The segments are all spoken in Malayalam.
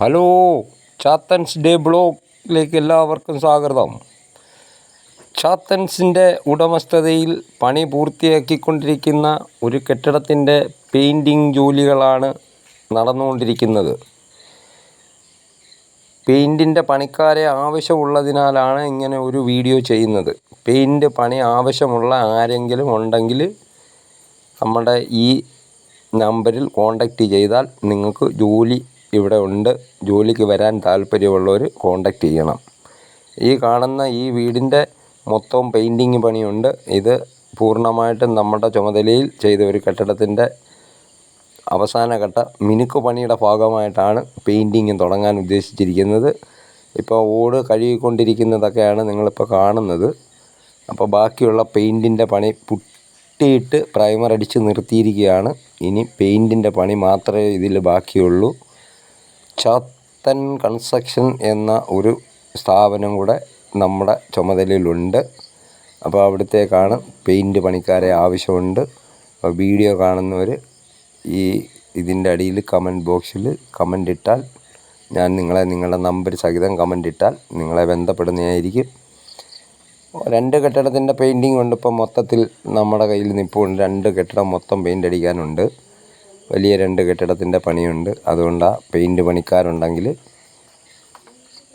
ഹലോ ചാത്തൻസ് ഡേ ബ്ലോഗിലേക്ക് എല്ലാവർക്കും സ്വാഗതം. ചാത്തൻസിന്റെ ഉടമസ്ഥതയിൽ പണി പൂർത്തിയാക്കിക്കൊണ്ടിരിക്കുന്ന ഒരു കെട്ടിടത്തിന്റെ പെയിന്റിങ് ജോലികളാണ് നടന്നുകൊണ്ടിരിക്കുന്നത്. പെയിന്റിന്റെ പണിക്കാരെ ആവശ്യമുള്ളതിനാലാണ് ഇങ്ങനെ ഒരു വീഡിയോ ചെയ്യുന്നത്. പെയിന്റ് പണി ആവശ്യമുള്ള ആരെങ്കിലും ഉണ്ടെങ്കിൽ നമ്മുടെ ഈ നമ്പറിൽ കോണ്ടാക്റ്റ് ചെയ്താൽ നിങ്ങൾക്ക് ജോലി ഇവിടെ ഉണ്ട്. ജോലിക്ക് വരാൻ താല്പര്യമുള്ളവർ കോണ്ടാക്റ്റ് ചെയ്യണം. ഈ കാണുന്ന ഈ വീടിന്റെ മൊത്തം പെയിന്റിങ് പണിയുണ്ട്. ഇത് പൂർണമായിട്ടും നമ്മുടെ ചുമതലയിൽ ചെയ്ത ഒരു കെട്ടിടത്തിന്റെ അവസാനഘട്ട മിനുക്ക് പണിയുടെ ഭാഗമായിട്ടാണ് പെയിന്റിങ് തുടങ്ങാൻ ഉദ്ദേശിച്ചിരിക്കുന്നത്. ഇപ്പോൾ ഓട് കഴുകിക്കൊണ്ടിരിക്കുന്നതൊക്കെയാണ് നിങ്ങളിപ്പോൾ കാണുന്നത്. അപ്പോൾ ബാക്കിയുള്ള പെയിന്റിന്റെ പണി പുട്ടിയിട്ട് പ്രൈമർ അടിച്ച് നിർത്തിയിരിക്കുകയാണ്. ഇനി പെയിന്റിന്റെ പണി മാത്രമേ ഇതിൽ ബാക്കിയുള്ളൂ. ചാത്തൻ കൺസ്ട്രക്ഷൻ എന്ന ഒരു സ്ഥാപനം കൂടെ നമ്മുടെ ചുമതലയിലുണ്ട്. അപ്പോൾ അവിടുത്തേക്കാണ് പെയിന്റ് പണിക്കാരെ ആവശ്യമുണ്ട്. വീഡിയോ കാണുന്നവർ ഈ ഇതിന്റെ അടിയിൽ കമന്റ് ബോക്സിൽ കമന്റ് ഇട്ടാൽ ഞാൻ നിങ്ങളെ നിങ്ങളുടെ നമ്പർ സഹിതം കമന്റ് ഇട്ടാൽ നിങ്ങളെ ബന്ധപ്പെടുന്നതായിരിക്കും. രണ്ട് കെട്ടിടത്തിന്റെ പെയിന്റിങ് ഉണ്ട് ഇപ്പം മൊത്തത്തിൽ നമ്മുടെ കയ്യിൽ നിൽപ്പുണ്ട് രണ്ട് കെട്ടിടം മൊത്തം പെയിന്റ് അടിക്കാനുണ്ട്. വലിയ രണ്ട് കെട്ടിടത്തിന്റെ പണിയുണ്ട്. അതുകൊണ്ട് അതുകൊണ്ടാണ് പെയിന്റ് പണിക്കാരുണ്ടെങ്കിൽ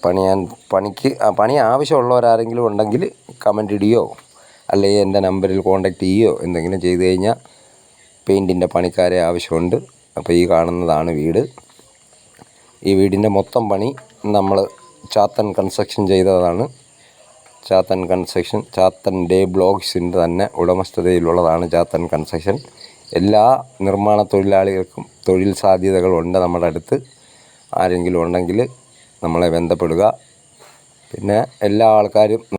പണിയാൻ പണിക്ക് ആ, പണി ആവശ്യമുള്ളവരാരെങ്കിലും ഉണ്ടെങ്കിൽ കമന്റ് ഇടിയോ അല്ലെങ്കിൽ എന്റെ നമ്പറിൽ കോണ്ടാക്റ്റ് ചെയ്യുകയോ എന്തെങ്കിലും ചെയ്തു കഴിഞ്ഞാൽ പെയിന്റിന്റെ പണിക്കാരെ ആവശ്യമുണ്ട്. അപ്പോൾ ഈ കാണുന്നതാണ് വീട്. ഈ വീടിന്റെ മൊത്തം പണി നമ്മൾ ചാത്തൻ കൺസ്ട്രക്ഷൻ ചെയ്തതാണ്. ചാത്തൻ കൺസ്ട്രക്ഷൻ ചാത്തൻ ഡേ ബ്ലോഗ്സിന്റെ തന്നെ ഉടമസ്ഥതയിലുള്ളതാണ് ചാത്തൻ കൺസ്ട്രക്ഷൻ എല്ലാ നിർമ്മാണ തൊഴിലാളികൾക്കും തൊഴിൽ സാധ്യതകളുണ്ട് നമ്മുടെ അടുത്ത്. ആരെങ്കിലും ഉണ്ടെങ്കിൽ നമ്മളെ ബന്ധപ്പെടുക. പിന്നെ എല്ലാ ആൾക്കാരും